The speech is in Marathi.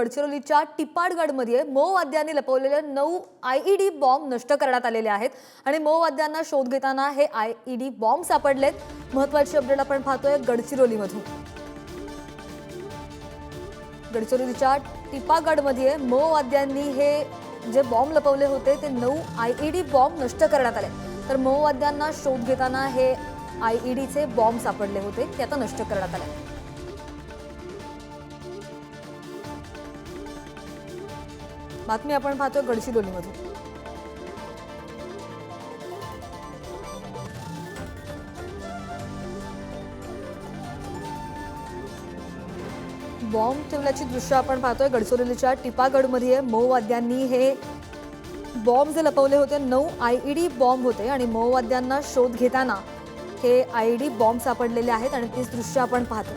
गडचिरोलीच्या टिपाडगडमध्ये माओवाद्यांनी लपवलेले नऊ आय ई डी बॉम्ब नष्ट करण्यात आलेले आहेत. आणि माओवाद्यांना शोध घेताना हे आय ई डी बॉम्ब सापडलेत. महत्वाची अपडेट आपण पाहतोय गडचिरोलीमधून. गडचिरोलीच्या टिपागडमध्ये माओवाद्यांनी हे जे बॉम्ब लपवले होते ते नऊ आय ई डी बॉम्ब नष्ट करण्यात आले. तर माओवाद्यांना शोध घेताना हे आय ई डीचे बॉम्ब सापडले होते ते आता नष्ट करण्यात आले. बातमी आपण पाहतो गडचिरोलीमधून बॉम्ब ठेवल्याची दृश्य आपण पाहतोय गडचिरोलीच्या टिपागडमध्ये. माओवाद्यांनी हे बॉम्ब जे लपवले होते नऊ आय ई डी बॉम्ब होते आणि माओवाद्यांना शोध घेताना हे आय ई डी बॉम्ब सापडलेले आहेत आणि तीच दृश्य आपण पाहतोय.